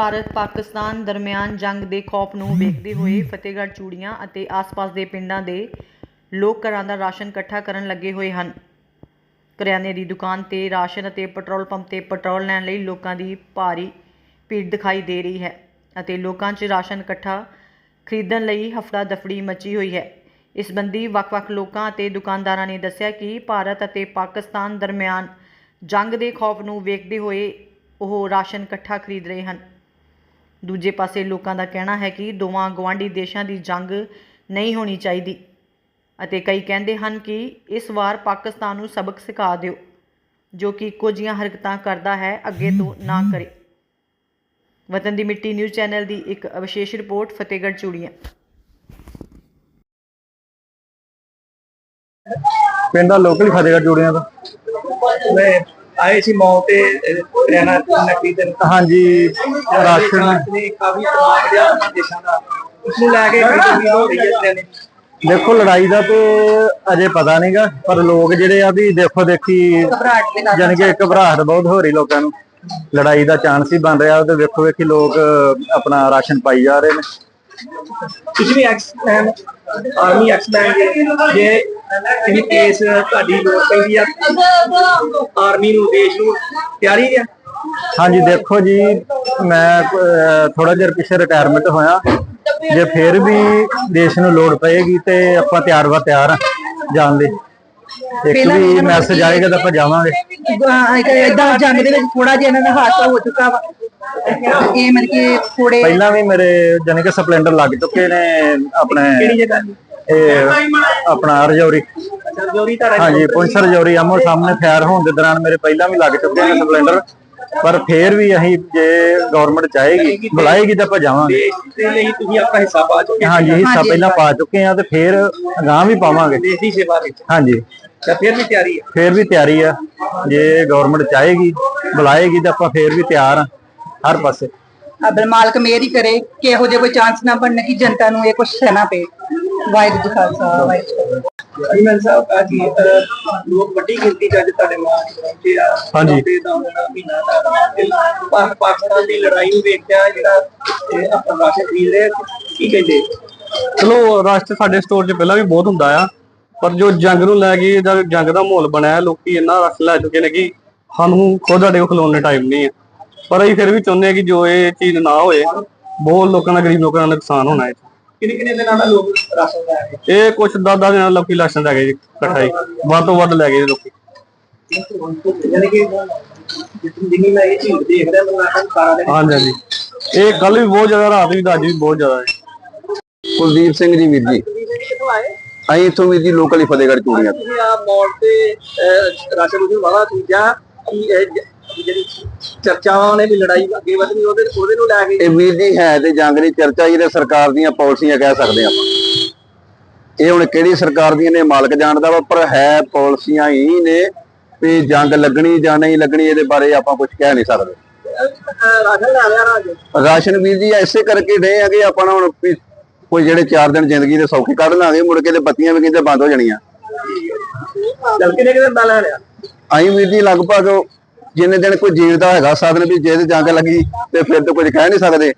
ਭਾਰਤ ਪਾਕਿਸਤਾਨ ਦਰਮਿਆਨ ਜੰਗ ਦੇ ਖੌਫ ਨੂੰ ਵੇਖਦੇ ਹੋਏ ਫਤਿਹਗੜ੍ਹ ਚੂੜੀਆਂ ਅਤੇ ਆਸ-ਪਾਸ ਦੇ ਪਿੰਡਾਂ ਦੇ ਲੋਕ ਘਰਾਂ ਦਾ ਰਾਸ਼ਨ ਇਕੱਠਾ ਕਰਨ ਲੱਗੇ ਹੋਏ ਹਨ। ਕਰਿਆਨੇ ਦੀ ਦੁਕਾਨ ਤੇ ਰਾਸ਼ਨ ਅਤੇ ਪੈਟਰੋਲ ਪੰਪ ਤੇ ਪੈਟਰੋਲ ਲੈਣ ਲਈ ਲੋਕਾਂ ਦੀ ਭਾਰੀ ਭੀੜ ਦਿਖਾਈ ਦੇ ਰਹੀ ਹੈ ਅਤੇ ਲੋਕਾਂ 'ਚ ਰਾਸ਼ਨ ਇਕੱਠਾ ਖਰੀਦਣ ਲਈ ਹਫੜਾ ਦਫੜੀ ਮਚੀ ਹੋਈ ਹੈ। ਇਸ ਸੰਬੰਧੀ ਵੱਖ-ਵੱਖ ਲੋਕਾਂ ਅਤੇ ਦੁਕਾਨਦਾਰਾਂ ਨੇ ਦੱਸਿਆ ਕਿ ਭਾਰਤ ਅਤੇ ਪਾਕਿਸਤਾਨ ਦਰਮਿਆਨ ਜੰਗ ਦੇ ਖੌਫ ਨੂੰ ਵੇਖਦੇ ਹੋਏ ਉਹ ਰਾਸ਼ਨ ਇਕੱਠਾ ਖਰੀਦ ਰਹੇ ਹਨ। ਦੂਜੇ ਪਾਸੇ ਲੋਕਾਂ ਦਾ ਕਹਿਣਾ ਹੈ ਕਿ ਦੋਵਾਂ ਗਵਾਂਢੀ ਦੇਸ਼ਾਂ ਦੀ ਜੰਗ ਨਹੀਂ ਹੋਣੀ ਚਾਹੀਦੀ। ਅਤੇ ਕਈ ਕਹਿੰਦੇ ਹਨ ਕਿ ਇਸ ਵਾਰ ਪਾਕਿਸਤਾਨ ਨੂੰ ਸਬਕ ਸਿਖਾ ਦਿਓ ਜੋ ਕਿ ਇੱਕੋ ਜਿਹੀਆਂ ਹਰਕਤਾਂ ਕਰਦਾ ਹੈ ਅੱਗੇ ਤੋਂ ਨਾ ਕਰੇ। ਵਤਨ ਦੀ ਮਿੱਟੀ ਨਿਊਜ਼ ਚੈਨਲ ਦੀ ਇੱਕ ਵਿਸ਼ੇਸ਼ ਰਿਪੋਰਟ ਫਤਿਹਗੜ੍ਹ ਚੂੜੀਆਂ। ਪਿੰਡ ਦਾ ਲੋਕਲ ਫਤਿਹਗੜ੍ਹ ਜੋੜੀਆਂ ਦਾ ਆਏ ਸੀ ਮੌਲ ਤੇ ਕਰਿਆਨਾ ਨਕਲੀ ਤੇ ਹਾਂਜੀ ਰਾਸ਼ਨ। ਨੇ ਕਾਫੀ ਤਮਾਮ ਜਿਹਾ ਉਹਨਾਂ ਦੇਸ਼ਾਂ ਦਾ। ਉਸ ਨੂੰ ਲੈ ਕੇ ਉਮੀਦ ਹੋ ਰਹੀ ਹੈ ਇਸ ਨੇ। ਦੇਖੋ ਲੜਾਈ ਦਾ ਤੇ ਅਜੇ ਪਤਾ ਨਹੀਂਗਾ ਪਰ ਲੋਕ ਜਿਹੜੇ ਆ ਵੀ ਦੇਖੋ ਦੇਖੀ ਜਾਣੀ ਕਿ ਘਬਰਾਹਟ ਬਹੁਤ ਹੋ ਰਹੀ ਲੋਕਾਂ ਨੂੰ। ਲੜਾਈ ਦਾ ਚਾਂਸ ਹੀ ਬਣ ਰਿਹਾ ਤੇ ਵੇਖੋ ਵੇਖੀ ਲੋਕ ਆਪਣਾ ਰਾਸ਼ਨ ਪਾਈ ਜਾ ਰਹੇ ਨੇ। ਤੁਸੀਂ ਵੀ ਐਕਸਮੈਨ ਆਰਮੀ ਐਕਸਮੈਨ ਜੇ ਇਹ ਕੇਸ ਤੁਹਾਡੀ ਲੋੜ ਪੈਂਦੀ ਆ। ਆਰਮੀ ਨੂੰ ਦੇਸ਼ ਨੂੰ ਤਿਆਰੀ ਆ? ਹਾਂਜੀ ਦੇਖੋ ਜੀ ਮੈਂ ਥੋੜਾ ਜਿਹਾ ਪਿੱਛੇ ਰਿਟਾਇਰਮੈਂਟ ਹੋਇਆ। ਜੇ ਫਿਰ ਵੀ ਦੇਸ਼ ਨੂੰ ਲੋੜ ਪਏਗੀ ਤੇ ਆਪਾਂ ਤਿਆਰ ਵਾ ਤਿਆਰ ਆ ਜਾਣ ਲਈ। ਇੱਕ ਵੀ ਮੈਸੇਜ ਆਏਗਾ ਤਾਂ ਆਪਾਂ ਜਾਵਾਂਗੇ। ਇਦਾਂ ਜੰਗ ਦੇ ਵਿੱਚ ਥੋੜਾ ਜਿਹਾ ਇਹਨਾਂ ਦਾ ਹਾਦਸਾ ਹੋ ਚੁੱਕਾ ਵਾ। ਇਹ ਮਨ ਕਿ ਥੋੜੇ ਪਹਿਲਾਂ ਵੀ ਮੇਰੇ ਜਾਨੀ ਕਿ ਸਪਲੈਂਡਰ ਲੱਗ ਚੁੱਕੇ ਨੇ ਆਪਣੇ। ਕਿਹੜੀ ਜਗ੍ਹਾ? ਇਹ ਆਪਣਾ ਰਜੌਰੀ ਜੋਰੀ ਤਾਂ ਹਾਂਜੀ ਪੁੰਛ ਰਜੌਰੀ ਆਮੋ ਸਾਹਮਣੇ ਫਾਇਰ ਹੋਣ ਦੇ ਦੌਰਾਨ ਮੇਰੇ ਪਹਿਲਾਂ ਵੀ ਲੱਗ ਚੁੱਕੇ ਨੇ ਸਪਲੈਂਡਰ ਪਰ ਫੇਰ ਵੀ ਅਸੀਂ ਜੇ ਗਵਰਨਮੈਂਟ ਚਾਹੇਗੀ ਬੁਲਾਏਗੀ ਤਾਂ ਆਪਾਂ ਜਾਵਾਂਗੇ। ਦੇ ਲਈ ਤੁਸੀਂ ਆਪਣਾ ਹਿੱਸਾ ਪਾ ਚੁੱਕੇ ਹੋ ਹਾਂਜੀ। ਹਿੱਸਾ ਪਹਿਲਾਂ ਪਾ ਚੁੱਕੇ ਆ ਤੇ ਫੇਰ ਅਗਾਂਹ ਵੀ ਪਾਵਾਂਗੇ। ਦੇਸ਼ ਦੀ ਸੇਵਾ ਵਿੱਚ। ਹਾਂਜੀ। ਤਾਂ ਫਿਰ ਵੀ ਤਿਆਰੀ ਹੈ ਫੇਰ ਵੀ ਤਿਆਰੀ ਆ। ਜੇ ਗਵਰਨਮੈਂਟ ਚਾਹੇਗੀ ਬੁਲਾਏਗੀ ਤਾਂ ਆਪਾਂ ਫੇਰ ਵੀ ਤਿਆਰ ਆ ਹਰ ਪਾਸੇ। ਅਬਲ ਮਾਲਕ ਮੇਰ ਕਰੇ ਕਿ ਇਹੋ ਜਿਹਾ ਕੋਈ ਚਾਂਸ ਨਾ ਬਣਨ ਕਿ ਜਨਤਾ ਨੂੰ ਇਹ ਕੁਝ ਸਹਿਣਾ ਪਏ। ਵਾਹਿਗੁਰੂ ਜੀ ਖਾਲਸਾ ਵਾਹਿਗੁਰੂ। ਅਜਮਨ ਸਾਹਿਬ ਆ ਜੀ ਅਹ, ਲੋਕ ਵੱਡੀ ਗਿਣਤੀ ਚ ਅੱਜ ਤੁਹਾਡੇ ਮਾਂ ਚ ਪਹੁੰਚੇ ਆ ਹਾਂਜੀ। ਤੇ ਦਾ ਹੋਣਾ ਮਹੀਨਾ ਦਾ ਪਾਕ- ਪਾਕਿਸਤਾਨ ਦੀ ਲੜਾਈ ਨੂੰ ਵੇਖਦਿਆਂ ਜਿਹੜਾ ਇਹ ਆਪਾਂ ਰਾਸ਼ਨ ਖਰੀਦ ਰਹੇ ਆ, ਕੀ ਕਹਿੰਦੇ ਚਲੋ ਰਸ਼ ਸਾਡੇ ਸਟੋਰ 'ਚ ਪਹਿਲਾਂ ਵੀ ਬਹੁਤ ਹੁੰਦਾ ਆ ਪਰ ਜੋ ਜੰਗ ਨੂੰ ਲੈ ਕੇ ਜਦ ਜੰਗ ਦਾ ਮਾਹੌਲ ਬਣਿਆ ਲੋਕੀ ਇੰਨਾ ਰਸ਼ ਲੈ ਚੁੱਕੇ ਨੇ ਕਿ ਸਾਨੂੰ ਖੁਦ ਸਾਡੇ ਕੋਲ ਖਲੋਣ ਦਾ ਟਾਈਮ ਨਹੀਂ ਹੈ ਪਰ ਅਸੀਂ ਫਿਰ ਵੀ ਚਾਹੁੰਦੇ ਹਾਂ ਕਿ ਜੋ ਇਹ ਚੀਜ਼ ਨਾ ਹੋਏ ਬਹੁਤ ਲੋਕਾਂ ਦਾ ਗਰੀਬ ਲੋਕਾਂ ਦਾ ਨੁਕਸਾਨ ਹੋਣਾ ਹੈ ਕਿੰਨੇ ਕਿੰਨੇ ਦਿਨਾਂ ਦਾ ਲੋਕ ਰਾਸ਼ਨ ਲੈ ਰਹੇ? ਇਹ ਕੁਝ ਦਾਦਾ ਦਿਨਾਂ ਲੋਕੀ ਲਾਸ਼ਨ ਲੈ ਗਏ ਜੀ ਇਕੱਠਾ ਹੀ ਵੱਧ ਤੋਂ ਵੱਧ ਲੈ ਗਏ ਜੀ ਲੋਕੀ। ਯਾਨੀ ਕਿ ਜਿੰਨੀ ਮੈਂ ਇਹ ਚੀਜ਼ ਦੇਖਦਾ ਮੈਂ ਰਾਸ਼ਨ ਸਾਰਾ ਦਿਨ ਹਾਂਜੀ ਹਾਂਜੀ। ਇਹ ਕੱਲ ਵੀ ਬਹੁਤ ਜ਼ਿਆਦਾ ਰਾਤ ਵੀ ਤੇ ਅੱਜ ਵੀ ਬਹੁਤ ਜ਼ਿਆਦਾ ਹੈ। ਕੁਲਦੀਪ ਸਿੰਘ ਜੀ ਵੀਰ ਜੀ। ਕਿੱਥੋਂ ਆਏ ਅਸੀਂ ਇੱਥੋਂ ਵੀਰ ਜੀ ਲੋਕਲ ਹੀ ਫਤਿਹਗੜ੍ਹ ਚੂੜੀਆਂ ਤੋਂ। ਤੁਸੀਂ ਆ ਮੌਲ ਤੇ ਅਹ, ਰਾਸ਼ਨ ਨੂੰ ਵਾਲਾ ਚੀਜ਼ਾਂ ਕਿ ਇਹ ਜ- ਜਿਹੜੀ ਚਰਚਾਵਾਂ ਨੇ ਵੀ ਲੜਾਈ ਅੱਗੇ ਵਧਣੀ ਉਹਦੇ ਉਹਦੇ ਨੂੰ ਲੈ ਕੇ ਇਹ ਵੀਰ ਜੀ ਹੈ ਤੇ ਜੰਗ ਦੀ ਚਰਚਾ ਤੇ ਸਰਕਾਰ ਦੀਆਂ ਪਾਲਿਸੀਆਂ ਕਹਿ ਸਕਦੇ ਆਪਾਂ। ਇਹ ਹੁਣ ਕਿਹੜੀ ਸਰਕਾਰ ਦੀਆਂ ਨੇ ਮਾਲਕ ਜਾਣਦਾ ਵਾ ਪਰ ਹੈ ਪਾਲਿਸੀਆਂ ਹੀ ਨੇ ਵੀ ਜੰਗ ਲੱਗਣੀ ਜਾਂ ਨਹੀਂ ਲੱਗਣੀ ਇਹਦੇ ਬਾਰੇ ਆਪਾਂ ਕੁਝ ਕਹਿ ਨਹੀਂ ਸਕਦੇ। ਰਾਸ਼ਨ ਲੈ ਲਿਆ ਰਾਜ ਰਾਸ਼ਨ ਵੀਰ ਜੀ ਐਸੇ ਕਰਕੇ ਡੇ ਹੈਗੇ ਆਪਾਂ ਹੁਣ ਕੋਈ ਜਿਹੜੇ 4 ਦਿਨ ਜ਼ਿੰਦਗੀ ਦੇ ਸੌਖੇ ਕੱਢ ਲਾਂਗੇ ਮੁੜ ਕੇ ਤੇ ਬੱਤੀਆਂ ਵੀ ਕਹਿੰਦੇ ਬੰਦ ਹੋ ਜਾਣੀਆਂ। ਚੱਲ ਕਿਨੇ ਕਿਨੇ ਦਾ ਲੈ ਲਿਆ? ਅਸੀਂ ਵੀਰ ਜੀ ਲਗਭਗ ਜਿੰਨੇ ਦਿਨ ਕੋਈ ਜੀਵਦਾ ਹੈਗਾ ਸਾਧਨ ਵੀ ਜੇ ਤੇ ਕੇ ਲੱਗੀ ਤੇ ਫਿਰ ਤਾਂ ਕੁਝ ਕਹਿ ਨਹੀਂ ਸਕਦੇ।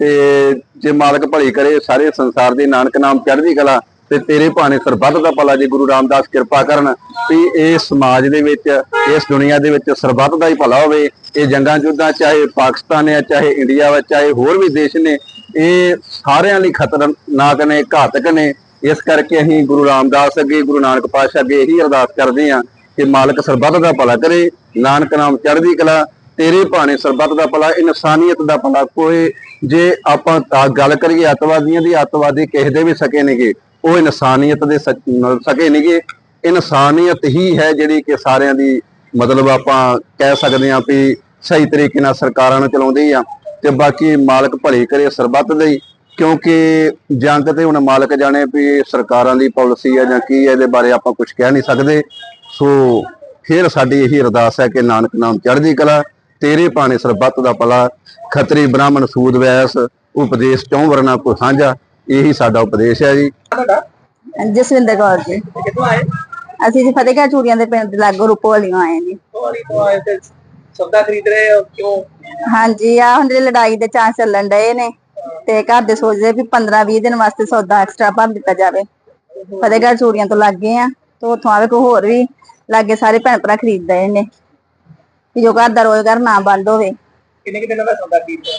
ਤੇ ਜੇ ਮਾਲਕ ਭਲੀ ਕਰੇ, ਸਾਰੇ ਸੰਸਾਰ ਦੇ ਨਾਨਕ ਨਾਮ ਚੜ੍ਹਦੀ ਕਲਾ ਤੇ ਤੇਰੇ ਭਾਣੇ ਸਰਬੱਤ ਦਾ ਭਲਾ ਜੇ ਗੁਰੂ ਰਾਮਦਾਸ ਕਿਰਪਾ ਕਰਨ ਵੀ ਇਹ ਸਮਾਜ ਦੇ ਵਿੱਚ, ਇਸ ਦੁਨੀਆ ਦੇ ਵਿੱਚ ਸਰਬੱਤ ਦਾ ਹੀ ਭਲਾ ਹੋਵੇ। ਇਹ ਜੰਗਾਂ ਯੁੱਧਾਂ ਚਾਹੇ ਪਾਕਿਸਤਾਨ ਹੈ, ਚਾਹੇ ਇੰਡੀਆ ਵਾ ਚਾਹੇ ਹੋਰ ਵੀ ਦੇਸ਼ ਨੇ, ਇਹ ਸਾਰਿਆਂ ਲਈ ਖਤਰਨਾਕ ਨੇ, ਘਾਤਕ ਨੇ। ਇਸ ਕਰਕੇ ਅਸੀਂ ਗੁਰੂ ਰਾਮਦਾਸ ਅੱਗੇ, ਗੁਰੂ ਨਾਨਕ ਪਾਤਸ਼ਾਹ ਅੱਗੇ ਇਹੀ ਅਰਦਾਸ ਕਰਦੇ ਹਾਂ ਕਿ ਮਾਲਕ ਸਰਬੱਤ ਦਾ ਭਲਾ ਕਰੇ, ਨਾਨਕ ਨਾਮ ਚੜ੍ਹਦੀ ਕਲਾ, ਤੇਰੇ ਭਾਣੇ ਸਰਬੱਤ ਦਾ ਭਲਾ, ਇਨਸਾਨੀਅਤ ਦਾ ਭਲਾ ਕੋਈ ਜੇ ਆਪਾਂ ਗੱਲ ਕਰੀਏ ਅੱਤਵਾਦੀਆਂ ਦੀ, ਅੱਤਵਾਦੀ ਕਿਸੇ ਦੇ ਵੀ ਸਕੇ ਨੇਗੇ ਉਹ ਇਨਸਾਨੀਅਤ ਦੇ ਸਕੇ ਨੇਗੇ ਇਨਸਾਨੀਅਤ ਹੀ ਹੈ ਜਿਹੜੀ ਕਿ ਸਾਰਿਆਂ ਦੀ ਮਤਲਬ ਆਪਾਂ ਕਹਿ ਸਕਦੇ ਹਾਂ ਵੀ ਸਹੀ ਤਰੀਕੇ ਨਾਲ ਸਰਕਾਰਾਂ ਨੂੰ ਚਲਾਉਂਦੀ ਆ। ਤੇ ਬਾਕੀ ਮਾਲਕ ਭਲੀ ਕਰੇ ਸਰਬੱਤ ਦੇ ਕਿਉਂਕਿ ਜੰਗ ਤੇ ਹੁਣ ਮਾਲਕ ਜਾਣੇ ਵੀ ਸਰਕਾਰਾਂ ਦੀ ਪਾਲਿਸੀ ਹੈ ਜਾਂ ਕੀ ਹੈ ਇਹਦੇ ਬਾਰੇ ਆਪਾਂ ਕੁਝ ਕਹਿ ਨਹੀਂ ਸਕਦੇ। ਸੋ ਫਿਰ ਸਾਡੀ ਇਹੀ ਅਰਦਾਸ ਹੈ ਕਿ ਨਾਨਕ ਨਾਮ ਚੜ੍ਹਦੀ ਕਲਾ ਤੇਰੇ ਭਾਣੇ ਸਰਬੱਤ ਦਾ ਭਲਾ ਖੱਤਰੀ ਬ੍ਰਾਹਮਣ ਸੂਦ ਵੈਸ ਉਪਦੇਸ਼ ਚੌਂ ਵਰਨਾ ਕੋ ਸਾਂਝਾ ਇਹੀ ਸਾਡਾ ਉਪਦੇਸ਼ ਹੈ ਜੀ। ਜਸਵਿੰਦਰ ਕੌਰ ਜੀ। ਤੇ ਕਿੱਥੋਂ ਆਏ? ਅਸੀਂ ਜੀ ਫਤਿਹਗੜ੍ਹ ਚੂੜੀਆਂ ਦੇ ਪਿੰਡ ਲਾਗੋ ਰੂਪੋ ਵਾਲੀਆਂ ਆਏ ਜੀ ਹੋਲੀ ਤੋਂ ਆਏ ਤੇ ਸੌਦਾ ਖਰੀਦ ਰਹੇ ਹੋ ਕਿਉਂ? ਹਾਂਜੀ ਆ ਹੁਣ ਜਿਹੜੀ ਲੜਾਈ ਦੇ ਚਾਂਸ ਚੱਲਣ ਡਏ ਨੇ ਤੇ ਘਰ ਦੇ ਸੋਚਦੇ ਵੀ 15 20 ਦਿਨ ਵਾਸਤੇ ਸੌਦਾ ਐਕਸਟਰਾ ਭਰ ਦਿੱਤਾ ਜਾਵੇ। ਫਤਿਹਗੜ੍ਹ ਚੂੜੀਆਂ ਤੋਂ ਲੱਗੇ ਆ ਤੇ ਉੱਥੋਂ ਆਵੇ ਕੋਈ ਹੋਰ ਵੀ ਲਾਗੇ ਸਾਰੇ ਭੈਣ ਭਰਾ ਖਰੀਦ ਰਹੇ ਨੇ। ਕਿ ਜੋ ਘਰ ਦਾ ਰੋਜ਼ਗਾਰ ਨਾ ਬੰਦ ਹੋਵੇ। ਕਿੰਨੇ ਕਿ ਦਿਨਾਂ ਦਾ ਸੌਦਾ ਕੀਤਾ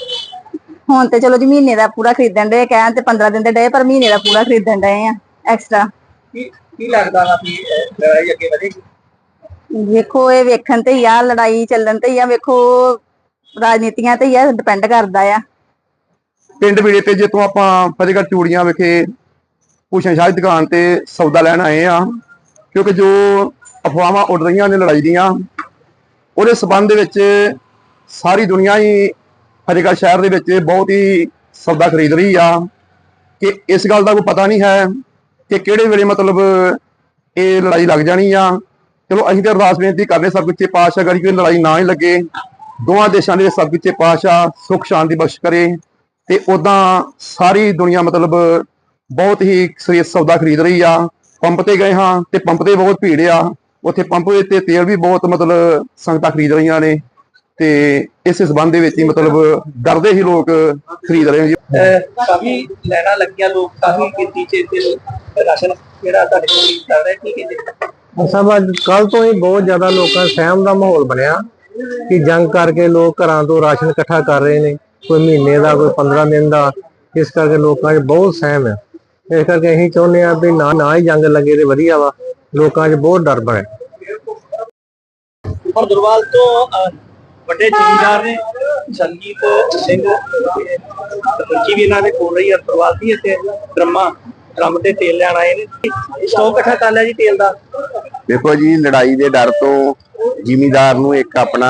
ਹੁਣ ਤੇ ਚਲੋ ਜੀ ਮਹੀਨੇ ਦਾ ਪੂਰਾ ਖਰੀਦਣ ਡਏ ਕਹਿਣ ਤੇ 15 ਦਿਨ ਦੇ ਡਏ ਪਰ ਮਹੀਨੇ ਦਾ ਪੂਰਾ ਖਰੀਦਣ ਡਏ ਆ ਐਕਸਟਰਾ ਕੀ ਕੀ ਲੱਗਦਾ ਵਾ ਵੀ ਲੜਾਈ ਅੱਗੇ ਵਧੇਗੀ? ਵੇਖੋ ਇਹ ਵੇਖਣ ਤੇ ਹੀ ਆ ਲੜਾਈ ਚੱਲਣ ਤੇ ਹੀ ਆ ਵੇਖੋ ਰਾਜਨੀਤੀਆਂ ਤੇ ਹੀ ਆ ਡਿਪੈਂਡ ਕਰਦਾ ਆ। ਪਿੰਡ ਵਿੜੇ ਤੇ ਜਿੱਥੋਂ ਆਪਾਂ ਫਤਿਹਗੜ੍ਹ ਚੂੜੀਆਂ ਵਿਖੇ ਭੂਸ਼ਣ ਸ਼ਾਹ ਦੀ ਦੁਕਾਨ ਤੇ ਸੌਦਾ ਲੈਣ ਆਏ ਆ ਕਿਉਂਕਿ ਜੋ ਅਫਵਾਹਾਂ ਉੱਡ ਰਹੀਆਂ ਨੇ, ਲੜਾਈ ਦੀਆਂ। ਉਹਦੇ ਸਬੰਧ ਦੇ ਵਿੱਚ ਸਾਰੀ ਦੁਨੀਆ ਹੀ ਫਤਿਹਗੜ੍ਹ ਸ਼ਹਿਰ ਦੇ ਵਿੱਚ ਬਹੁਤ ਹੀ ਸੌਦਾ ਖਰੀਦ ਰਹੀ ਆ। ਕਿ ਇਸ ਗੱਲ ਦਾ ਕੋਈ ਪਤਾ ਨਹੀਂ ਹੈ ਕਿ ਕਿਹੜੇ ਵੇਲੇ ਮਤਲਬ ਇਹ ਲੜਾਈ ਲੱਗ ਜਾਣੀ ਆ। ਚਲੋ, ਅਸੀਂ ਤਾਂ ਅਰਦਾਸ ਬੇਨਤੀ ਕਰਦੇ ਸਭ ਕੁੱਚੇ ਪਾਤਸ਼ਾਹ ਕਰੀ ਕੋਈ ਲੜਾਈ ਨਾ ਹੀ ਲੱਗੇ। ਦੋਵਾਂ ਦੇਸ਼ਾਂ ਦੇ ਸਭ ਕੁੱਚੇ ਪਾਤਸ਼ਾਹ ਸੁਖ, ਸ਼ਾਂਤੀ, ਬਖਸ਼ ਕਰੇ ਤੇ ਉਦਾਂ ਸਾਰੀ ਦੁਨੀਆ ਮਤਲਬ ਬਹੁਤ ਹੀ ਸਰੀਰ ਸੌਦਾ ਖਰੀਦ ਰਹੀ ਆ। ਪੰਪ ਤੇ ਗਏ ਹਾਂ ਤੇ ਪੰਪ ਤੇ ਬਹੁਤ ਭੀੜ ਆ। ਉੱਥੇ ਪੰਪ ਤੇ ਤੇਲ ਵੀ ਬਹੁਤ ਮਤਲਬ ਸੰਗਤਾਂ ਖਰੀਦ ਰਹੀਆਂ ਨੇ ਤੇ ਇਸੇ ਸਬੰਧ ਦੇ ਵਿੱਚ ਹੀ ਮਤਲਬ ਡਰਦੇ ਹੀ ਲੋਕ ਖਰੀਦ ਰਹੇ ਨੇ। ਕਾਫੀ ਲੈਣਾ ਲੱਗੀਆਂ ਲੋਕ ਕਾਫੀ ਗਿਣਤੀ ਚ ਇੱਥੇ ਰਾਸ਼ਨ ਜਿਹੜਾ ਤੁਹਾਡੇ ਕੋਲ ਕਰ ਰਹੇ ਕੀ ਕਹਿੰਦੇ ਸਭ ਅੱਜ ਕੱਲ ਤੋਂ ਹੀ ਬਹੁਤ ਜ਼ਿਆਦਾ ਲੋਕਾਂ ਸਹਿਮ ਦਾ ਮਾਹੌਲ ਬਣਿਆ ਕਿ ਜੰਗ ਕਰਕੇ ਲੋਕ ਘਰਾਂ ਤੋਂ ਰਾਸ਼ਨ ਇਕੱਠਾ ਕਰ ਰਹੇ ਨੇ ਕੋਈ ਮਹੀਨੇ ਦਾ ਕੋਈ 15 ਦਿਨ ਦਾ ਇਸ ਕਰਕੇ ਲੋਕਾਂ 'ਚ ਬਹੁਤ ਸਹਿਮ ਹੈ। ਇਸ ਕਰਕੇ ਅਸੀਂ ਚਾਹੁੰਦੇ ਆ ਵੀ ਨਾ ਨਾ ਹੀ ਜੰਗ ਲੱਗੇ ਤੇ ਵਧੀਆ ਵਾ। ਲੋਕਾਂ 'ਚ ਬਹੁਤ ਡਰ ਬਣਿਆ। ਔਰ ਦੁਰਵਾਲ ਤੋਂ ਅਹ, ਵੱਡੇ ਜ਼ਿਮੀਂਦਾਰ ਨੇ ਸੰਗੀਤ ਸਿੰਘ ਸਰਪੰਚੀ ਵੀ ਇਹਨਾਂ ਦੇ ਕੋਲ ਰਹੀ ਹੈ ਦੁਰਵਾਲ ਦੀ ਇੱਥੇ ਡਰਮਾ ਡਰਮ ਤੇ ਤੇਲ ਲੈਣ ਆਏ ਨੇ। ਸਟੋਕ ਇਕੱਠਾ ਕਰ ਲਿਆ ਜੀ ਤੇਲ ਦਾ। ਦੇਖੋ ਜੀ ਲੜਾਈ ਦੇ ਡਰ ਤੋਂ ਜ਼ਿਮੀਦਾਰ ਨੂੰ ਇੱਕ ਆਪਣਾ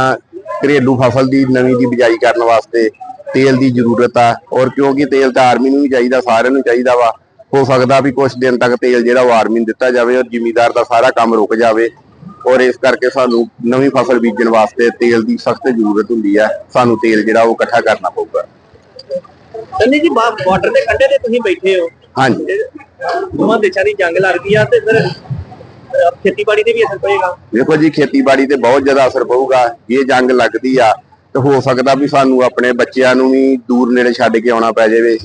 ਘਰੇਲੂ ਫਸਲ ਦੀ ਨਵੀਂ ਦੀ ਬਿਜਾਈ ਕਰਨ ਵਾਸਤੇ ਤੇਲ ਦੀ ਜ਼ਰੂਰਤ ਆ। ਔਰ ਕਿਉਂਕਿ ਤੇਲ ਤਾਂ ਆਰਮੀ ਨੂੰ ਵੀ ਚਾਹੀਦਾ ਸਾਰਿਆਂ ਨੂੰ ਚਾਹੀਦਾ ਵਾ। ਹੋ ਸਕਦਾ ਵੀ ਕੁਝ ਦਿਨ ਤੱਕ ਤੇਲ ਜਿਹੜਾ ਨੂੰ ਦਿੱਤਾ ਜਾਵੇ ਔਰ ਜ਼ਿਮੀਦਾਰ ਦਾ ਸਾਰਾ ਕੰਮ ਰੁਕ ਜਾਵੇ ਔਰ ਇਸ ਕਰਕੇ ਸਾਨੂੰ ਨਵੀਂ ਫਸਲ ਬੀਜਣ ਵਾਸਤੇ ਤੇਲ ਦੀ ਸਖਤ ਜ਼ਰੂਰਤ ਹੁੰਦੀ ਹੈ ਸਾਨੂੰ ਤੇਲ ਜਿਹੜਾ ਉਹ ਇਕੱਠਾ ਕਰਨਾ ਪਊਗਾ। ਸੰਨੀ ਜੀ ਬਾਰਡਰ ਦੇ ਕੰਢੇ ਤੇ ਤੁਸੀਂ ਬੈਠੇ ਹੋ। ਹਾਂਜੀ। ਦੋਵਾਂ ਦੇਸ਼ਾਂ ਦੀ ਜੰਗ ਲੱਗ ਗਈ ਆ ਤੇ ਫਿਰ ਖੇਤੀਬਾੜੀ ਤੇ ਵੀ ਅਸਰ ਪਏਗਾ। ਦੇਖੋ ਜੀ ਖੇਤੀਬਾੜੀ ਤੇ ਬਹੁਤ ਜ਼ਿਆਦਾ ਅਸਰ ਪਊਗਾ। ਇਹ ਜੰਗ ਲੱਗਦੀ ਆ ਤੇ ਹੋ ਸਕਦਾ ਵੀ ਸਾਨੂੰ ਆਪਣੇ ਬੱਚਿਆਂ ਨੂੰ ਵੀ ਦੂਰ ਨੇੜੇ ਛੱਡ ਕੇ ਆਉਣਾ ਪੈ ਜਾਵੇ।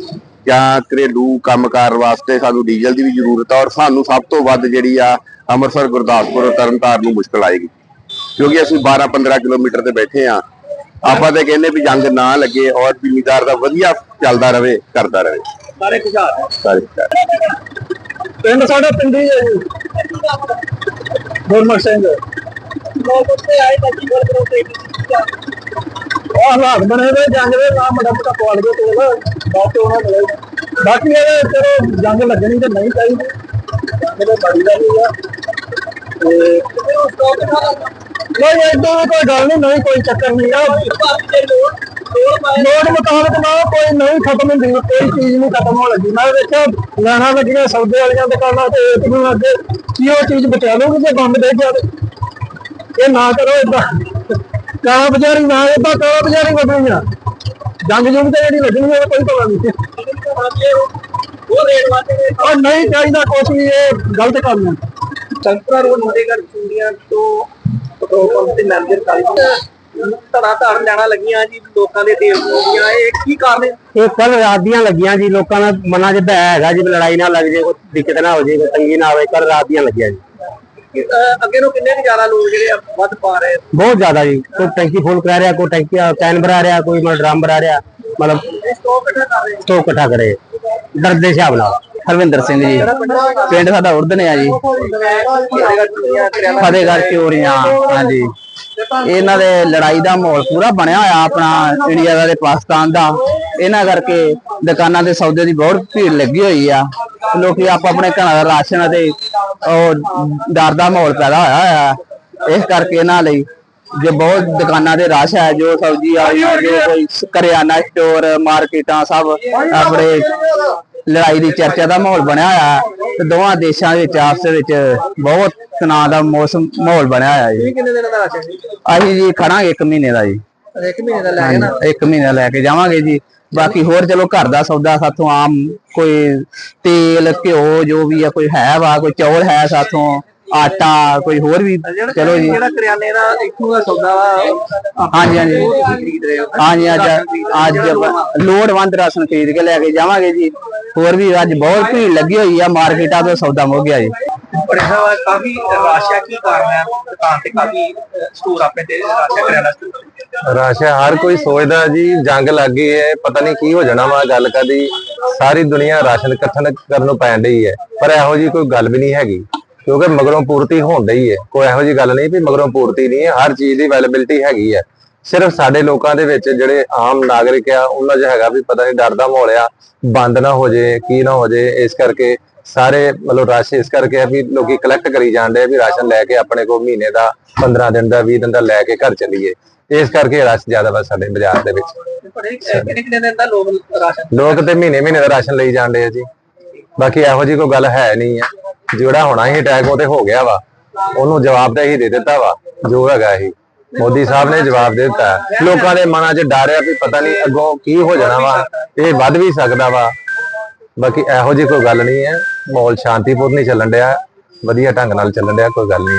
ਜਾਂ ਘਰੇਲੂ ਕੰਮਕਾਰ ਵਾਸਤੇ ਸਾਨੂੰ ਡੀਜ਼ਲ ਦੀ ਵੀ ਜ਼ਰੂਰਤ ਆ ਔਰ ਸਾਨੂੰ ਸਭ ਤੋਂ ਵੱਧ ਜਿਹੜੀ ਆ ਅੰਮ੍ਰਿਤਸਰ ਗੁਰਦਾਸਪੁਰ ਤਰਨਤਾਰਨ ਨੂੰ ਮੁਸ਼ਕਲ ਆਏਗੀ। ਕਿਉਂਕਿ ਅਸੀਂ 12-15 ਕਿਲੋਮੀਟਰ ਤੇ ਬੈਠੇ ਆ। ਆਪਾਂ ਤੇ ਕਹਿੰਦੇ ਵੀ ਜੰਗ ਨਾ ਲੱਗੇ ਔਰ ਜ਼ਿਮੀਦਾਰ ਦਾ ਵਧੀਆ ਚੱਲਦਾ ਰਵੇ ਕਰਦਾ ਰਵੇ। ਸਾਰੇ ਖੁਸ਼ਹਾਲ ਸਾਰੇ ਪਿੰਡ ਸਾਡਾ ਪਿੰਡੀ ਹੈ ਜੀ। ਗੁਰਮੁਖ ਸਿੰਘ। ਲੋਕ ਉੱਤੇ ਆਏ ਤਾਂ ਕੀ ਬੋਲ ਕਰੋ ਤੇ ਉਹ ਹਾਲਾਤ ਬਣੇ ਹੋਏ, ਜੰਗ ਦੇ ਨਾ ਮੜਾ ਮੜਾ ਪਵਾਲ ਗਏ ਤੇਲ ਬਾਕੀ ਉਹਨਾਂ ਮਿਲੇ। ਬਾਕੀ ਇਹ ਚਲੋ, ਜੰਗ ਲੱਗਣੀ ਤੇ ਨਹੀਂ ਚਾਹੀਦੀ। ਜੰਗ ਦੇ ਦਾ ਵੀ ਆ। ਤੇ ਨਹੀਂ, ਏਦਾਂ ਦੀ ਕੋਈ ਗੱਲ ਨਹੀਂ ਨਹੀਂ, ਕੋਈ ਚੱਕਰ ਨਹੀਂ। ਆ ਲੋੜ ਮੁਤਾਬਕ ਨਾ ਕੋਈ ਨਹੀਂ ਖਤਮ ਹੁੰਦੀ, ਕੋਈ ਚੀਜ਼ ਨਹੀਂ ਖਤਮ ਹੋਣ ਲੱਗੀ। ਮੈਂ ਵੇਖਿਆ, ਲੈਣਾ ਲੱਗੀਆਂ ਸੌਦੇ ਵਾਲੀਆਂ ਦੁਕਾਨਾਂ ਤੇ ਇੱਕ ਨੂੰ ਅੱਗੇ, ਕੀ ਉਹ ਚੀਜ਼ ਬਚਾ ਲਓਗੇ ਜੇ ਬੰਦ ਦੇ ਗਿਆ ਇਹ ਨਾ ਕਰੋ ਇਦਾਂ ਕਾਲਾ ਬਜ਼ਾਰੀ ਨਾ ਇਦਾਂ ਕਾਲਾ ਬਜ਼ਾਰੀ ਵਧਣੀਆਂ ਜੰਗ ਜੁਗ ਤੇ ਜਿਹੜੀ ਲੱਗਣੀ ਉਹ ਕੋਈ ਪਤਾ ਨਹੀਂ। ਉਹ ਰੇਟ ਵਾਤੇ ਉਹ ਨਹੀਂ ਚਾਹੀਦਾ ਵੀ ਇਹ ਗਲਤ ਕੰਮ ਹੈ ਸੰਤਰਾ ਰੋਡ ਫਤਿਹਗੜ੍ਹ ਚੂੜੀਆਂ ਤੋਂ ਪੈਟਰੋਲ ਪੰਪ ਤੇ ਮੈਨੇਜਰ ਕਾਲੀ ਧੜਾ ਧੜ ਲੈਣਾ ਲੱਗੀਆਂ ਜੀ ਲੋਕਾਂ ਦੇ ਤੇਲ ਦੀਆਂ ਇਹ ਕੀ ਕਾਰਨ ਇਹ ਕੱਲ ਰਾਤ ਦੀਆਂ ਲੱਗੀਆਂ ਜੀ ਲੋਕਾਂ ਦਾ ਮਨਾਂ 'ਚ ਭੈ ਹੈਗਾ ਜੀ ਲੜਾਈ ਨਾ ਲੱਗ ਜੇ ਕੋਈ ਦਿੱਕਤ ਨਾ ਹੋ ਜੇ ਕੋਈ ਤੰਗੀ ਨਾ ਆਵੇ ਕੱਲ ਰਾਤ ਦੀਆਂ ਲੱਗੀਆਂ ਜੀ। ਅੱਗੇ ਨੂੰ ਕਿੰਨੇ ਜ਼ਿਆਦਾ ਲੋਕ ਜਿਹੜੇ ਆ ਵੱਧ ਪਾ ਰਹੇ ਬਹੁਤ ਜ਼ਿਆਦਾ ਜੀ। ਕੋਈ ਟੈਂਕੀ ਫੁੱਲ ਕਰਾ ਰਿਹਾ ਕੋਈ ਟੈਂਕੀ ਕੈਨ ਭਰਾ ਰਿਹਾ ਕੋਈ ਮਤਲਬ ਡਰਮ ਭਰਾ ਰਿਹਾ ਮਤਲਬ ਸਟੋਕ ਇਕੱਠਾ ਕਰ ਰਹੇ ਸਟੋਕ ਇਕੱਠਾ ਕਰੇ। ਡਰ ਦੇ ਹਿਸਾਬ ਨਾਲ। ਹਰਵਿੰਦਰ ਸਿੰਘ ਜੀ। ਪਿੰਡ ਸਾਡਾ ਉਰਦਨ ਆ ਜੀ। ਫਤਿਹਗੜ੍ਹ ਚੋਰੀਆਂ ਹਾਂਜੀ। ਇਹਨਾਂ ਦੇ ਲੜਾਈ ਦਾ ਮਾਹੌਲ ਪੂਰਾ ਬਣਿਆ ਹੋਇਆ ਆਪਣਾ ਇੰਡੀਆ ਦਾ ਤੇ ਪਾਕਿਸਤਾਨ ਦਾ। ਇਹਨਾਂ ਕਰਕੇ ਦੁਕਾਨਾਂ ਤੇ ਸੌਦੇ ਦੀ ਬਹੁਤ ਭੀੜ ਲੱਗੀ ਹੋਈ ਆ। ਲੋਕੀ ਆਪ ਆਪਣੇ ਘਰਾਂ ਦਾ ਰਾਸ਼ਨ ਅਤੇ ਉਹ ਡਰ ਦਾ ਮਾਹੌਲ ਪੈਦਾ ਹੋਇਆ ਹੋਇਆ ਇਸ ਕਰਕੇ ਇਹਨਾਂ ਲਈ ਜੇ ਬਹੁਤ ਦੁਕਾਨਾਂ ਤੇ ਰਸ਼ ਹੈ, ਜੋ ਸਬਜ਼ੀ ਵਾਲੀਆਂ ਜੋ ਕੋਈ ਕਰਿਆਨਾ ਸਟੋਰ ਮਾਰਕੀਟਾਂ ਸਭ ਆਪਣੇ ਲੜਾਈ ਦੀ ਚਰਚਾ ਦਾ ਮਾਹੌਲ ਬਣਿਆ ਹੋਇਆ ਹੈ ਤੇ ਦੋਵਾਂ ਦੇਸ਼ਾਂ ਵਿੱਚ ਆਪਸ ਵਿੱਚ ਬਹੁਤ ਤਣਾਅ ਦਾ ਮੌਸਮ ਮਾਹੌਲ ਬਣਿਆ ਹੋਇਆ ਜੀ। ਕਿੰਨੇ ਦਿਨਾਂ ਦਾ ਰਾਸ਼ਨ ਅਸੀਂ ਜੀ ਖੜਾਂਗੇ ਇੱਕ ਮਹੀਨੇ ਦਾ ਜੀ। ਇੱਕ ਮਹੀਨੇ ਦਾ ਲੈ ਕੇ ਨਾ। ਇੱਕ ਮਹੀਨਾ ਲੈ ਕੇ ਜਾਵਾਂਗੇ ਜੀ। ਬਾਕੀ ਹੋਰ ਚਲੋ ਘਰ ਦਾ ਸੌਦਾ ਸਾਥੋਂ ਆਮ ਕੋਈ ਤੇਲ ਘਿਓ ਜੋ ਵੀ ਆ ਕੋਈ ਹੈ ਵਾ ਕੋਈ ਚੌਲ ਹੈ ਸਾਥੋਂ। ਆਟਾ ਕੋਈ ਹੋਰ ਵੀ? ਚਲੋ ਜੀ। ਜਿਹੜਾ ਕਰਿਆਨੇ ਦਾ ਇੱਥੋਂ ਦਾ ਸੌਦਾ ਵਾ ਹਾਂਜੀ ਹਾਂਜੀ। ਰਹੇ ਹਾਂਜੀ ਅੱਜ ਅੱਜ ਲੋੜਵੰਦ ਰਾਸ਼ਨ ਖਰੀਦ ਕੇ ਲੈ ਕੇ ਜਾਵਾਂਗੇ ਜੀ। ਹੋਰ ਵੀ ਅੱਜ ਬਹੁਤ ਭੀੜ ਲੱਗੀ ਹੋਈ ਆ ਮਾਰਕੀਟਾਂ ਤੋਂ ਸੌਦਾ ਮੁੱਕ ਗਿਆ ਜੀ। ਬੜੇ ਸਾਹਿਬ ਕਾਫੀ ਰਾਸ਼ਾ ਕੀ ਕਾਰਨ ਹੈ ਦੁਕਾਨ ਤੇ ਕਾਫੀ ਸਟੋਰ ਆਪਣੇ ਤੇ ਰਾਸ਼ਾ ਕਰਿਆਨਾ ਸਟੋਰ ਰਾਸ਼ਾ ਹਰ ਕੋਈ ਸੋਚਦਾ ਜੀ ਜੰਗ ਲੱਗ ਗਈ ਹੈ ਪਤਾ ਨਹੀਂ ਕੀ ਹੋ ਜਾਣਾ ਵਾ ਗੱਲ ਕਦੀ ਸਾਰੀ ਦੁਨੀਆ ਰਾਸ਼ਨ ਇਕੱਠਾ ਕਰਨ ਨੂੰ ਪੈਣ ਡਈ ਹੈ ਪਰ ਇਹੋ ਜੀ ਕੋਈ ਗੱਲ ਵੀ ਨਹੀਂ ਹੈਗੀ। ਕਿਉਂਕਿ ਮਗਰੋਂ ਪੂਰਤੀ ਹੋਣ ਡਈ ਹੈ ਕੋਈ ਇਹੋ ਜੀ ਗੱਲ ਨਹੀਂ ਵੀ ਮਗਰੋਂ ਪੂਰਤੀ ਨਹੀਂ ਹੈ ਹਰ ਚੀਜ਼ ਦੀ ਅਵੇਲੇਬਿਲਟੀ ਹੈਗੀ ਹੈ ਸਿਰਫ ਸਾਡੇ ਲੋਕਾਂ ਦੇ ਵਿੱਚ ਜਿਹੜੇ ਆਮ ਨਾਗਰਿਕ ਆ ਉਹਨਾਂ 'ਚ ਹੈਗਾ ਵੀ ਪਤਾ ਨਹੀਂ ਡਰ ਦਾ ਮਾਹੌਲ ਆ ਬੰਦ ਨਾ ਹੋ ਜੇ ਕੀ ਨਾ ਹੋ ਜੇ ਇਸ ਕਰਕੇ ਸਾਰੇ ਮਤਲਬ ਰਸ਼ ਇਸ ਕਰਕੇ ਆ ਵੀ ਲੋਕੀ ਕਲੈਕਟ ਕਰੀ ਜਾਂਦੇ ਆ ਵੀ ਰਾਸ਼ਨ ਲੈ ਕੇ ਆਪਣੇ ਕੋਲ ਮਹੀਨੇ ਦਾ 15 ਦਿਨ ਦਾ 20 ਦਿਨ ਦਾ ਲੈ ਕੇ ਘਰ ਚੱਲੀਏ। ਇਸ ਕਰਕੇ ਰਸ਼ ਜ਼ਿਆਦਾ ਵਾ ਸਾਡੇ ਬਾਜ਼ਾਰ ਦੇ ਵਿੱਚ। ਰਾਸ਼ਨ ਲੋਕ ਤੇ ਮਹੀਨੇ ਮਹੀਨੇ ਦਾ ਰਾਸ਼ਨ ਲਈ ਜਾਂਦੇ ਆ ਜੀ। ਬਾਕੀ ਇਹੋ ਜੀ ਕੋਈ ਗੱਲ ਹੈ ਨਹੀਂ ਆ। ਜਿਹੜਾ ਹੋਣਾ ਹੀ ਅਟੈਕ ਉਹ ਹੋ ਗਿਆ ਵਾ। ਉਹਨੂੰ ਜਵਾਬ ਤਾਂ ਹੀ ਦੇ ਦਿੱਤਾ ਵਾ, ਜੋ ਹੈਗਾ ਇਹੀ ਮੋਦੀ ਸਾਹਿਬ ਨੇ ਜਵਾਬ ਦੇ ਦਿੱਤਾ। ਲੋਕਾਂ ਦੇ ਮਨਾਂ 'ਚ ਡਰ ਆ ਵੀ ਪਤਾ ਨਹੀਂ ਅੱਗੋਂ ਕੀ ਹੋ ਜਾਣਾ ਵਾ, ਇਹ ਵੱਧ ਵੀ ਸਕਦਾ ਵਾ। ਬਾਕੀ ਇਹੋ ਜੀ ਕੋਈ ਗੱਲ ਨਹੀਂ ਹੈ। ਮਾਹੌਲ ਸ਼ਾਂਤੀਪੂਰਨ ਹੀ ਚੱਲਣ ਡਿਆ। ਵਧੀਆ ਢੰਗ ਨਾਲ ਚੱਲਣ ਡਿਆ, ਕੋਈ ਗੱਲ ਨਹੀਂ